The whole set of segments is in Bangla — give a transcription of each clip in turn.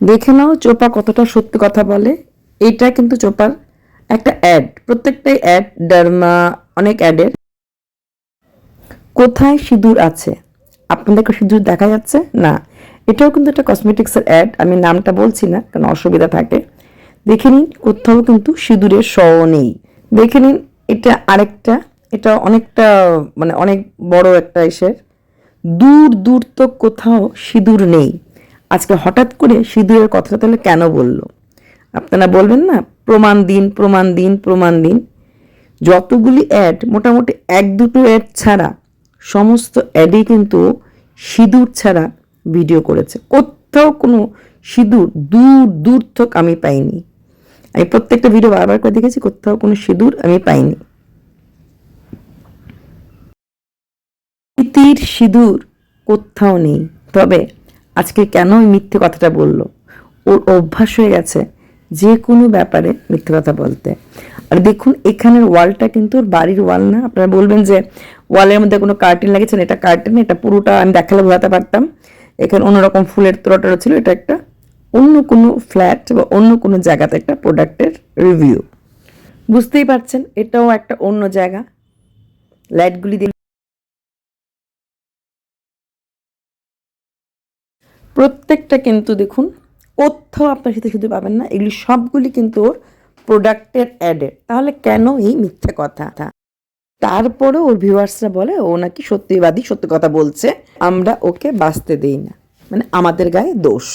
দেখে নাও চোপা কতটা সত্যি কথা বলে। এটা কিন্তু চোপার একটা অ্যাড প্রত্যেকটাই অ্যাড ডার্মা অনেক অ্যাডের কোথায় সিঁদুর আছে? আপনাদেরকে সিঁদুর দেখা যাচ্ছে? না। এটাও কিন্তু একটা কসমেটিক্সের অ্যাড আমি নামটা বলছি না কারণ অসুবিধা থাকে। দেখে নিন, কোথাও কিন্তু সিঁদুরের শ নেই। দেখে নিন, এটা আরেকটা, এটা অনেকটা মানে অনেক বড় একটা এসের দূর দূর তো কোথাও সিঁদুর নেই। আজকে হঠাৎ করে সিঁদুরের কথাটা তাহলে কেন বলল? আপনারা বলবেন না, প্রমাণ দিন প্রমাণ দিন প্রমাণ দিন। যতগুলি অ্যাড মোটামুটি এক দুটো অ্যাড ছাড়া, সমস্ত অ্যাডই কিন্তু সিঁদুর ছাড়া ভিডিও করেছে। কোথাও কোনো সিঁদুর দূর দূর থেকে আমি পাইনি। আমি প্রত্যেকটা ভিডিও বারবার করে দেখেছি, কোথাও কোনো সিঁদুর আমি পাইনি। সিঁদুর কোথাও নেই। তবে আজকে কেন ওই মিথ্যে কথাটা বলল? ওর অভ্যাস হয়ে গেছে যে কোনো ব্যাপারে মিথ্যে কথা বলতে। আর দেখুন এখানের ওয়ালটা কিন্তু ওর বাড়ির ওয়াল না। আপনারা বলবেন যে ওয়ালের মধ্যে কোনো কার্টেন লাগিয়েছে না, এটা কার্টেন এটা পুরোটা আমি দেখালে বোঝাতে পারতাম। এখানে অন্যরকম ফুলের তোড়াটোড়া ছিল। এটা একটা অন্য কোনো ফ্ল্যাট বা অন্য কোনো জায়গাতে একটা প্রোডাক্টের রিভিউ বুঝতেই পারছেন এটাও একটা অন্য জায়গা। লাইটগুলি দিয়ে প্রত্যেকটা কিন্তু দেখুন কোথাও আপনার সাথে শুধু পাবেন না, এগুলি সবগুলি কিন্তু ওর প্রোডাক্টের অ্যাডের তাহলে কেন এই মিথ্যে কথা তারপরে ওর ভিউয়ার্সরা বলে, ও নাকি সত্যিবাদী, সত্যি কথা বলছে, আমরা ওকে বাঁচতে দেই না। মানে আমাদের গায়ে দোষ।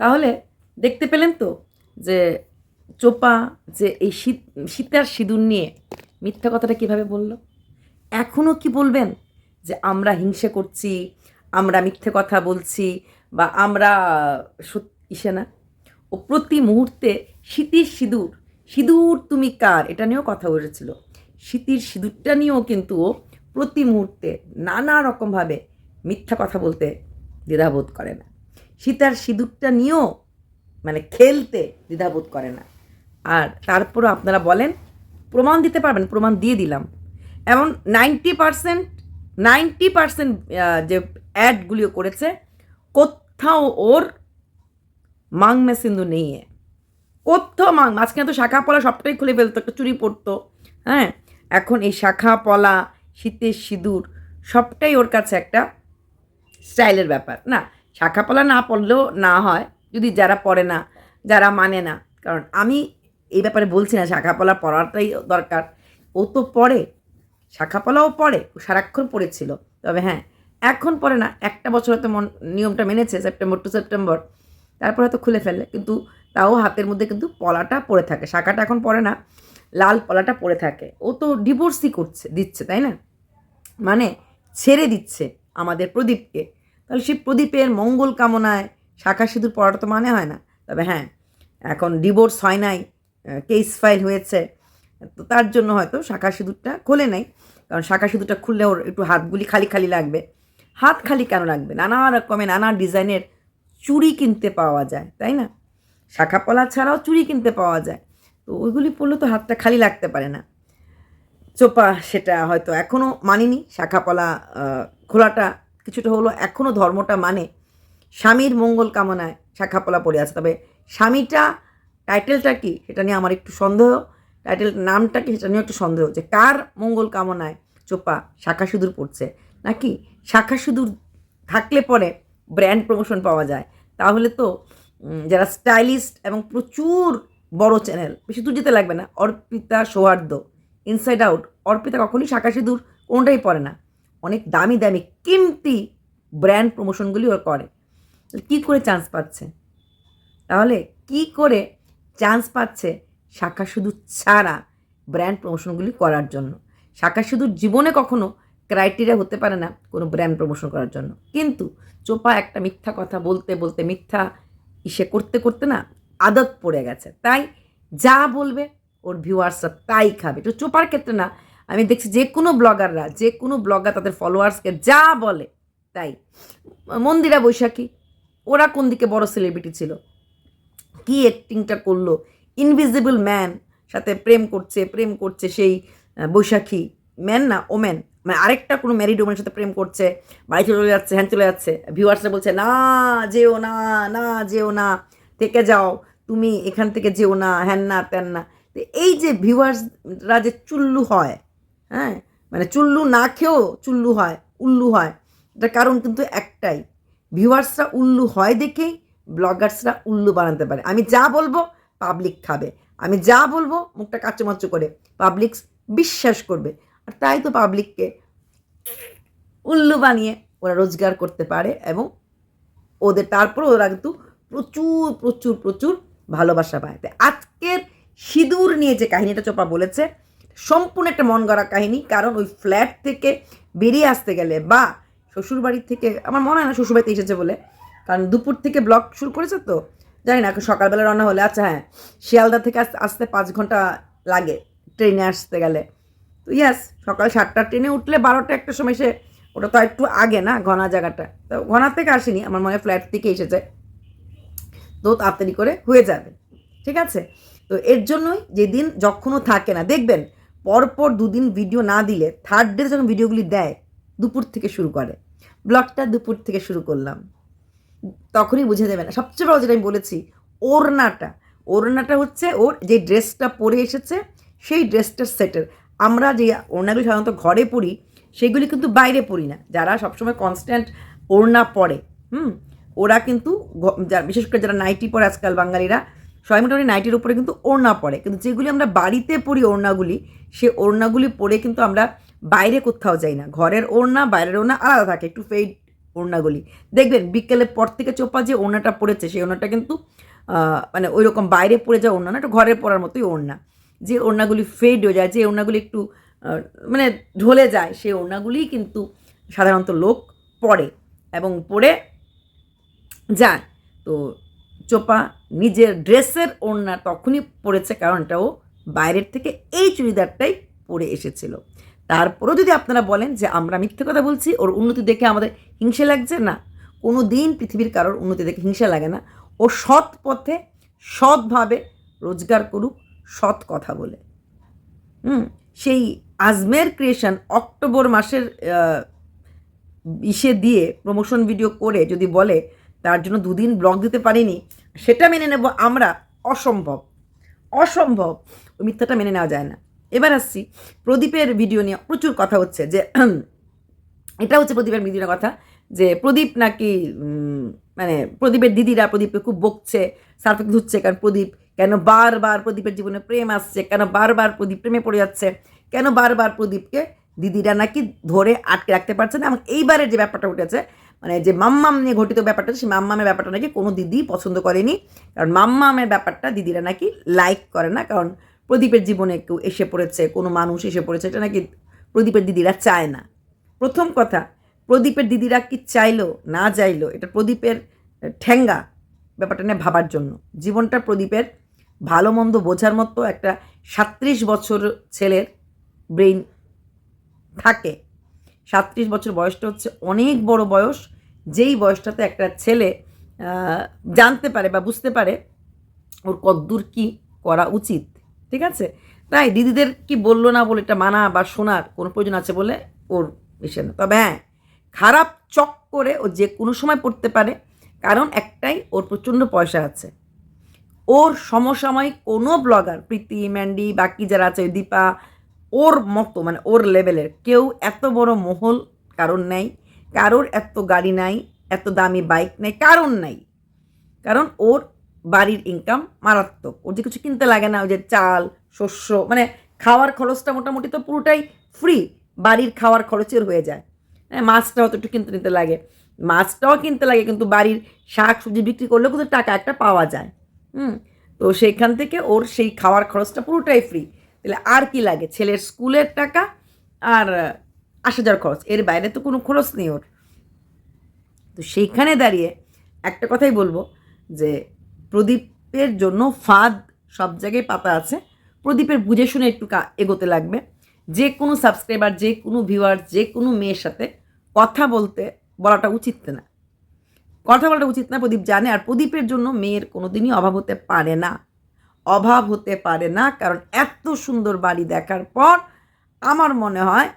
তাহলে দেখতে পেলেন তো যে চোপা যে এই শীত, শীতের সিঁদুর নিয়ে মিথ্যা কথাটা কীভাবে বলল? এখনও কি বলবেন যে আমরা হিংসে করছি আমরা মিথ্যে কথা বলছি বা আমরা ইসে না। ও প্রতি মুহূর্তে শীতের সিঁদুর সিঁদুর তুমি কার? এটা নিয়েও কথা বলেছিল। শীতের সিঁদুরটা নিয়েও কিন্তু ও প্রতি মুহূর্তে নানা রকমভাবে মিথ্যা কথা বলতে দ্বিধাবোধ করে না। সীতার সিঁদুরটা নিয়েও মানে খেলতে দ্বিধাবোধ করে না। আর তারপরও আপনারা বলেন, প্রমাণ দিতে পারবেন, প্রমাণ দিয়ে দিলাম। এমন নাইনটি পারসেন্ট নাইনটি পারসেন্ট যে অ্যাডগুলিও করেছে, কোথাও ওর মাং মেসিন্দু নেই। কোথাও মাং, মাঝখানে তো শাখা পলা সবটাই খুলে ফেলতো, একটা চুরি পড়তো। হ্যাঁ এখন এই শাখা পলা, শীতের সিঁদুর, সবটাই ওর কাছে একটা স্টাইলের ব্যাপার। না শাখাপলা না পড়লেও না হয়, যদি যারা পড়ে না, যারা মানে না। কারণ আমি এই ব্যাপারে বলছি না শাখাপলা পড়াটাই দরকার। ও তো পড়ে শাখাপলাও পড়ে ও সারাক্ষণ পড়েছিল। তবে হ্যাঁ এখন পড়ে না। একটা বছর হয়তো নিয়মটা মেনেছে, সেপ্টেম্বর টু সেপ্টেম্বর। তারপর হয়তো খুলে ফেলে কিন্তু তাও হাতের মধ্যে কিন্তু পলাটা পড়ে থাকে। শাখাটা এখন পড়ে না, লাল পলাটা পড়ে থাকে। ও তো ডিভোর্সই করছে, দিচ্ছে, তাই না? মানে ছেড়ে দিচ্ছে আমাদের প্রদীপকে। তাহলে সেই প্রদীপের মঙ্গল কামনায় শাখা সিঁদুর পড়াটা তো মানে হয় না। তবে হ্যাঁ এখন ডিভোর্স হয় নাই কেস ফাইল হয়েছে। তো তার জন্য হয়তো শাখা সিঁদুরটা খোলে নাই। কারণ শাখা সিঁদুরটা খুললে ওর একটু হাতগুলি খালি খালি লাগবে। হাত খালি কেন লাগবে? নানা রকমের, নানা ডিজাইনের চুড়ি কিনতে পাওয়া যায়, তাই না? শাখা পলা ছাড়াও চুড়ি কিনতে পাওয়া যায়। তো ওইগুলি পরলে তো হাতটা খালি লাগতে পারে না। চোপা সেটা হয়তো এখনও মানিনি। শাখাপলা খোলাটা কিছুটা হলো এখনও ধর্মটা মানে। স্বামীর মঙ্গল কামনায় শাখাপলা পড়ে আছে। তবে স্বামীটা, টাইটেলটা কি? সেটা নিয়ে আমার একটু সন্দেহ। টাইটেল নামটা কি সেটা নিয়ে একটু সন্দেহ যে কার মঙ্গল কামনায় চোপা শাখা সিঁদুর পড়ছে? নাকি শাখা সিঁদুর থাকলে পরে ব্র্যান্ড প্রমোশন পাওয়া যায়? তাহলে তো যারা স্টাইলিস্ট এবং প্রচুর বড় চ্যানেল বেশি দূর যেতে লাগবে না। অর্পিতা সৌহার্দ্য ইনসাইড আউট অর্পিতা কখনই শাখা সিঁদুর কোনোটাই পড়ে না। অনেক দামি দামি কিমতি ব্র্যান্ড প্রমোশনগুলি ওর করে। কী করে চান্স পাচ্ছে? তাহলে কি করে চান্স পাচ্ছে শাখা শুধু ছাড়া ব্র্যান্ড প্রমোশনগুলি করার জন্য। শাখা সিঁদুর জীবনে কখনো ক্রাইটেরিয়া হতে পারে না কোনো ব্র্যান্ড প্রমোশন করার জন্য। কিন্তু চোপা একটা মিথ্যা কথা বলতে বলতে মিথ্যা ইসে করতে করতে না আদত পড়ে গেছে। তাই যা বলবে ওর ভিউয়ার্সরা তাই খাবে। তো চোপার ক্ষেত্রে না, আমি দেখছি যে কোনো ব্লগাররা যে কোনো ব্লগার তাদের ফলোয়ার্সকে যা বলে তাই। মন্দিরা বৈশাখী, ওরা কোন দিকে বড় সেলিব্রিটি ছিল? কি অ্যাক্টিংটা করল? ইনভিজিবল ম্যান সাথে প্রেম করছে প্রেম করছে সেই বৈশাখী। ম্যান না ওম্যান মানে আরেকটা কোনো ম্যারিড ওমেনের সাথে প্রেম করছে, বাড়ি চলে যাচ্ছে, হ্যান চলে যাচ্ছে। ভিউয়ার্সরা বলছে, না, যেও না না, যেও না, থেকে যাও, তুমি এখান থেকে যেও না, হ্যান না, ত্যান না। তো এই যে ভিউয়ার্সরা যে চুল্লু হয় হ্যাঁ? মানে চুল্লু না খেয়েও চুল্লু হয়, উল্লু হয়, এটার কারণ কিন্তু একটাই। ভিউয়ার্সরা উল্লু হয় দেখেই ব্লগার্সরা উল্লু বানাতে পারে। আমি যা বলব পাবলিক খাবে। আমি যা বলব মুখটা কাচুমাচু করে। পাবলিক বিশ্বাস করবে। আর তাই তো পাবলিককে উল্লু বানিয়ে ওরা রোজগার করতে পারে এবং ওদের তারপর ওরা কিন্তু প্রচুর প্রচুর প্রচুর ভালোবাসা পায়। আজকের সিঁদুর নিয়ে যে কাহিনীটা চোপা বলেছে, সম্পূর্ণ একটা মন গড়া কাহিনী। কারণ ওই ফ্ল্যাট থেকে বেরিয়ে আসতে গেলে বা শ্বশুরবাড়ির থেকে, আমার মনে হয় না শ্বশুরবাড়িতে এসেছে বলে। কারণ দুপুর থেকে ব্লগ শুরু করেছে তো। জানি না সকালবেলা রান্না হলে আচ্ছা হ্যাঁ শিয়ালদা থেকে আসতে আসতে পাঁচ ঘণ্টা লাগে ট্রেনে আসতে গেলে। তো ইয়াস সকাল সাতটার ট্রেনে উঠলে বারোটা একটা সময় সে ওটা তো একটু আগে না, ঘনা জায়গাটা। তো ঘনা থেকে আসেনি, আমার মনে হয় ফ্ল্যাট থেকে এসেছে। তো তাড়াতাড়ি করে হয়ে যাবে, ঠিক আছে? তো এর জন্যই যেদিন যখনও থাকে না, দেখবেন পরপর দুদিন ভিডিও না দিলে থার্ড ডে যখন ভিডিওগুলি দেয়, দুপুর থেকে শুরু করে। ব্লগটা দুপুর থেকে শুরু করলাম। তখনই বুঝে দেবে না। সবচেয়ে বড় যেটা আমি বলেছি, ওড়নাটা। ওড়নাটা হচ্ছে ওর যে ড্রেসটা পরে এসেছে, সেই ড্রেসটার সেটের আমরা যে ওড়নাগুলি সাধারণত ঘরে পরি, সেগুলি কিন্তু বাইরে পরি না। যারা সবসময় কনস্ট্যান্ট ওড়না পরে, হুম? ওরা কিন্তু বিশেষ করে যারা নাইটি পরে আজকাল বাঙালিরা সবাই মোটামুটি নাইটির উপরে কিন্তু ওড়না পরে। কিন্তু যেগুলি আমরা বাড়িতে পরি ওড়নাগুলি, সে ওড়নাগুলি পরে কিন্তু আমরা বাইরে কোথাও যাই না। ঘরের ওড়না, বাইরের ওড়না আলাদা থাকে। একটু ফেড ওড়নাগুলি। দেখবেন, বিকেলের পর থেকে চোপা যে ওড়নাটা পড়েছে, সেই ওড়নাটা কিন্তু মানে ওই রকম বাইরে পড়ে যাওয়া ওড়না না একটু ঘরে পরার মতোই ওড়না। যে ওড়নাগুলি ফেড হয়ে যায়, যে ওড়নাগুলি একটু মানে ঢলে যায়, সেই ওড়নাগুলিই কিন্তু সাধারণত লোক পরে এবং পরে যায়। তো চোপা নিজের ড্রেসের ওড়না তখনই পরেছে কারণ এটা ও বাইরের থেকে এই চুড়িদারটাই পরে এসেছিল। তারপরেও যদি আপনারা বলেন যে আমরা মিথ্যে কথা বলছি, ওর উন্নতি দেখে আমাদের হিংসে লাগছে, না। কোনো দিন পৃথিবীর কারোর উন্নতি দেখে হিংসা লাগে না। ও সৎ পথে সৎভাবে রোজগার করুক, সৎ কথা বলে। হুম? সেই আজমের ক্রিয়েশন অক্টোবর মাসের ইসে দিয়ে প্রমোশন ভিডিও করে যদি বলে, তার জন্য দুদিন ব্লগ দিতে পারিনি, সেটা মেনে নেব আমরা। অসম্ভব। অসম্ভব। ওই মিথ্যাটা মেনে নেওয়া যায় না। এবার আসছি প্রদীপের ভিডিও নিয়ে। প্রচুর কথা হচ্ছে যে, এটা হচ্ছে প্রদীপের ভিডিওর কথা যে, প্রদীপ নাকি মানে প্রদীপের দিদিরা প্রদীপকে খুব বকছে সার্ফে ধুচ্ছে কারণ প্রদীপ কেন বারবার প্রদীপের জীবনে প্রেম আসছে, কেন বারবার প্রদীপ প্রেমে পড়ে যাচ্ছে, কেন বারবার প্রদীপকে দিদিরা নাকি ধরে আটকে রাখতে পারছে না? এবং এইবারের যে ব্যাপারটা উঠেছে মানে যে মাম্মাম নিয়ে ঘটিত ব্যাপারটা, সেই মাম্মামের ব্যাপারটা নাকি কোনো দিদি পছন্দ করেনি। কারণ মাম্মামের ব্যাপারটা দিদিরা নাকি লাইক করে না। কারণ প্রদীপের জীবনে কেউ এসে পড়েছে, কোনো মানুষ এসে পড়েছে, এটা নাকি প্রদীপের দিদিরা চায় না। প্রথম কথা, প্রদীপের দিদিরা কি চাইলো, না চাইলো, এটা প্রদীপের ঠেঙ্গা ব্যাপারটা নিয়ে ভাবার জন্য। জীবনটা প্রদীপের ভালো মন্দ বোঝার মতো একটা সাত্রিশ বছর ছেলের ব্রেইন থাকে। সাত্রিশ বছর বয়সটা হচ্ছে অনেক বড় বয়স, যেই বয়সটাতে একটা ছেলে জানতে পারে বা বুঝতে পারে ওর কদ্দূর কি করা উচিত। ঠিক আছে? তাই দিদিদের কি বলল না বলে এটা মানা বা শোনার কোনো প্রয়োজন আছে বলে ওর বিষয় না। তবে হ্যাঁ খারাপ চক করে ও যে কোনো সময় পড়তে পারে, কারণ একটাই ওর প্রচণ্ড পয়সা আছে। ওর সমসাময়িক কোনো ব্লগার, প্রীতি, ম্যান্ডি, বাকি যারা আছে, দীপা, ওর মতো মানে ওর লেভেলের কেউ এত বড় মহল কারণ নাই, কারোর এত গাড়ি নাই, এত দামি বাইক নাই কারণ নাই। কারণ ওর বাড়ির ইনকাম মারাত্মক। ওর যে কিছু কিনতে লাগে না, ওই যে চাল, শস্য মানে খাওয়ার খরচটা মোটামুটি তো পুরোটাই ফ্রি বাড়ির খাওয়ার খরচের হয়ে যায়। হ্যাঁ মাছটাও তো একটু কিনতে নিতে লাগে। মাছটাও কিনতে লাগে, কিন্তু বাড়ির শাক সবজি বিক্রি করলেও কিন্তু টাকা একটা পাওয়া যায়। হুম, তো সেইখান থেকে ওর সেই খাওয়ার খরচটা পুরোটাই ফ্রি তাহলে আর কি লাগে? ছেলের স্কুলের টাকা আর আসা যাওয়ার খরচ। এর বাইরে তো কোনো খরচ নেই ওর। তো সেইখানে দাঁড়িয়ে একটা কথাই বলব যে প্রদীপের জন্য ফাঁদ সব জায়গায় পাতা আছে। প্রদীপের বুঝে শুনে একটু এগোতে লাগবে। যে কোনো সাবস্ক্রাইবার যে কোনো ভিউয়ার যে কোনো মেয়ের সাথে কথা বলতে বলাটা উচিত না। কথা বলাটা উচিত না, প্রদীপ জানে, আর প্রদীপের জন্য মেয়ের কোনো দিনই অভাব হতে পারে না। অভাব হতে পারে না, কারণ এত সুন্দর বাড়ি দেখার পর আমার মনে হয়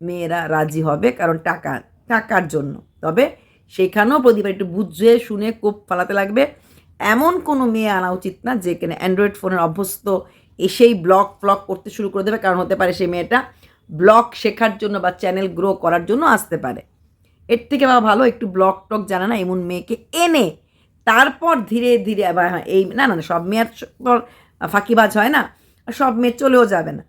মেয়েরা রাজি হবে, কারণ টাকা, টাকার জন্য। তবে সেখানেও প্রদীপের একটু বুঝে শুনে কোপ ফালাতে লাগবে। এমন কোনো মেয়ে আনা উচিত না যে কিনা অ্যান্ড্রয়েড ফোনের অভ্যস্ত এসেই ব্লগ ফ্লগ করতে শুরু করে দেবে। কারণ হতে পারে সেই মেয়েটা ব্লগ শেখার জন্য বা চ্যানেল গ্রো করার জন্য আসতে পারে। এর থেকে বা ভালো একটু ব্লগ টক জানে না এমন মেয়েকে এনে তারপর ধীরে ধীরে হ্যাঁ এই না না সব মেয়ের আর ফাঁকিবাজ হয় না। সব মেয়ে চলেও যাবে না।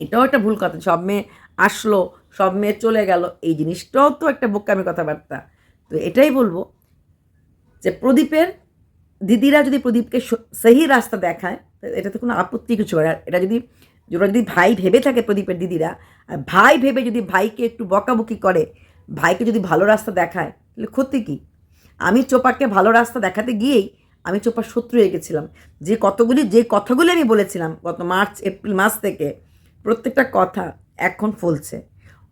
এটাও একটা ভুল কথা। সব মেয়ে আসলো, সব মেয়ে চলে গেল, এই জিনিসটাও তো একটা বোকামি কথাবার্তা। তো এটাই বলব। যে প্রদীপের দিদিরা যদি প্রদীপকে স- সহি রাস্তা দেখায় এটাতে কোনো আপত্তি কিছু হয় এটা যদি ওরা যদি ভাই ভেবে থাকে প্রদীপের দিদিরা, আর ভাই ভেবে যদি ভাইকে একটু বকাবকি করে, ভাইকে যদি ভালো রাস্তা দেখায়, তাহলে ক্ষতি কী? আমি চোপাকে ভালো রাস্তা দেখাতে গিয়েই আমি চোপার শত্রু হয়ে গেছিলাম। যে কতগুলি, যে কথাগুলি আমি বলেছিলাম গত মার্চ, এপ্রিল মাস থেকে, প্রত্যেকটা কথা এখন ফলছে।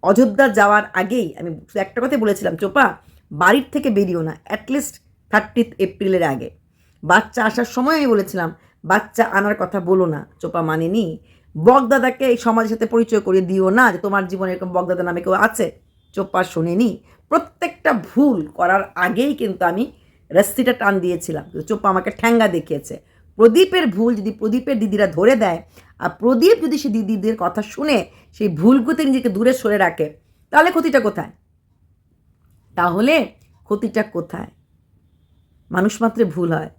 অযোধ্যা যাওয়ার আগেই আমি একটা কথাই বলেছিলাম, চোপা, বাড়ির থেকে বেরিও না অ্যাটলিস্ট থার্টিথ এপ্রিলের আগে। বাচ্চা আসার সময় আমি বলেছিলাম, বাচ্চা আনার কথা বলো না, চোপা মানেনি বগদাদাকে এই সমাজের সাথে পরিচয় করিয়ে দিও না যে তোমার জীবনে এরকম বগদাদা নামে কেউ আছে। চোপা শোনেনি প্রত্যেকটা ভুল করার আগেই কিন্তু আমি রস্তিটা টান দিয়েছিলাম। চোপা আমাকে ঠ্যাঙ্গা দেখিয়েছে। প্রদীপের ভুল যদি প্রদীপের দিদিরা ধরে দেয়, আর প্রদীপ যদি সে দিদিদের কথা শুনে সেই ভুলগুলোতে নিজেকে দূরে সরে রাখে, তাহলে ক্ষতিটা কোথায়? তাহলে ক্ষতিটা কোথায়? মানুষ মাত্রে ভুল হয়।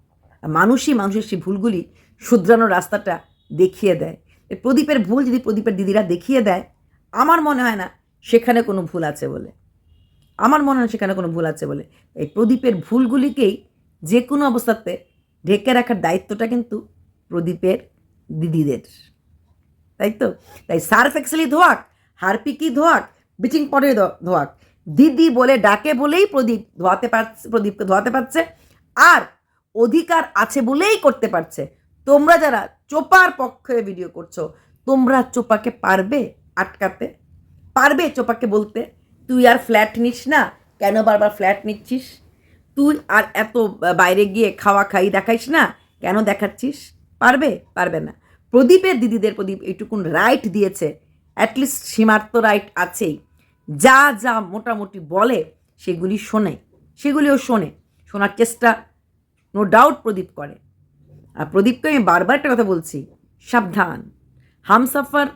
আর মানুষই মানুষের সেই ভুলগুলি শুধরানোর রাস্তাটা দেখিয়ে দেয়। প্রদীপের ভুল যদি প্রদীপের দিদিরা দেখিয়ে দেয়, আমার মনে হয় না সেখানে কোনো ভুল আছে বলে। আমার মনে হয় সেখানে কোনো ভুল আছে বলে। এই প্রদীপের ভুলগুলিকেই যে কোনো অবস্থাতে ঢেকে রাখার দায়িত্বটা কিন্তু প্রদীপের দিদিদের। তাই তো? তাই সার্ফ এক্সেলি ধোয়াক হারপিকি ধোয়াক ব্লিচিং পাউডারে ধোয়াক। দিদি বলে, ডাকে বলেই প্রদীপ ধোয়াতে পারছে, প্রদীপকে ধোয়াতে পারছে। আর অধিকার আছে বলেই করতে পারছে। তোমরা যারা চোপার পক্ষে ভিডিও করছ, তোমরা চোপাকে পারবে আটকাতে? পারবে চোপাকে বলতে? তুই আর ফ্ল্যাট নিস না? কেন বারবার ফ্ল্যাট নিচ্ছিস? তুই আর এত বাইরে গিয়ে খাওয়া খাই দেখাইস না? কেন দেখাচ্ছিস? পারবে? পারবে না। প্রদীপের দিদিদের প্রদীপ এইটুকুন রাইট দিয়েছে। অ্যাটলিস্ট সীমার্থ রাইট আছেই। যা যা মোটামুটি বলে, সেগুলি শোনে। সেগুলিও শোনে। শোনার চেষ্টা নো ডাউট প্রদীপ করে। আর প্রদীপকে আমি বারবার একটা কথা বলছি, সাবধান। হামসাফার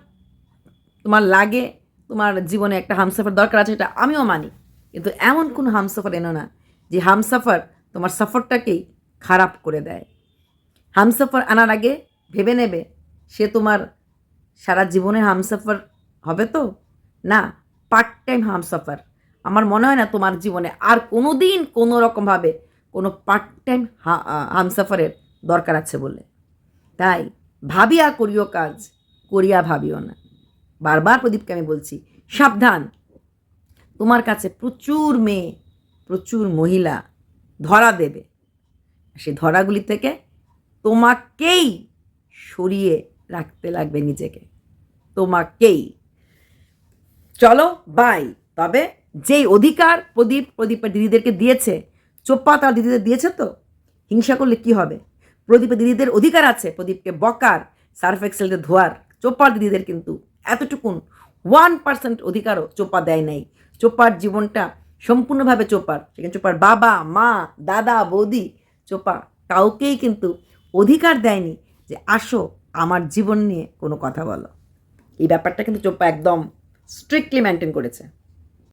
তোমার লাগে, তোমার জীবনে একটা হামসাফার দরকার আছে এটা আমিও মানি। কিন্তু এমন কোনো হামসাফার এনো না যে হামসাফার তোমার সফরটাকেই খারাপ করে দেয়। হামসাফার আনার আগে ভেবে নেবে সে তোমার সারা জীবনের হামসাফার হবে তো? না পার্ট টাইম হামসাফার। আমার মনে হয় না তোমার জীবনে আর কোনো দিন কোনো রকমভাবে পার্ট টাইম হামসাফারের দরকার আছে বলে। তাই ভাবিয়া করিও কাজ, করিয়া ভাবিও না। বারবার প্রদীপকে আমি বলছি, সাবধান। তোমার কাছে প্রচুর মেয়ে, প্রচুর মহিলা ধরা দেবে। সেই ধরাগুলি থেকে তোমাকেই সরিয়ে রাখতে লাগবে নিজেকে। তোমাকেই। চলো বাই তবে যেই অধিকার প্রদীপ, প্রদীপের দিদিদেরকে দিয়েছে চোপ্পা তার দিদিদের দিয়েছে তো? হিংসা করলে কি হবে? প্রদীপে দিদিদের অধিকার আছে, প্রদীপকে বকার, সার্ফ এক্সেলতে ধোয়ার। চোপ্পার দিদিদের কিন্তু এতটুকুন ওয়ান পার্সেন্ট অধিকারও চোপা দেয় নাই। চোপার জীবনটা সম্পূর্ণভাবে চোপার। সেখানে চোপার বাবা, মা, দাদা, বৌদি, চোপা কাউকেই কিন্তু অধিকার দেয়নি যে আসো আমার জীবন নিয়ে কোনো কথা বলো। এই ব্যাপারটা কিন্তু চোপা একদম স্ট্রিক্টলি মেনটেন করেছে।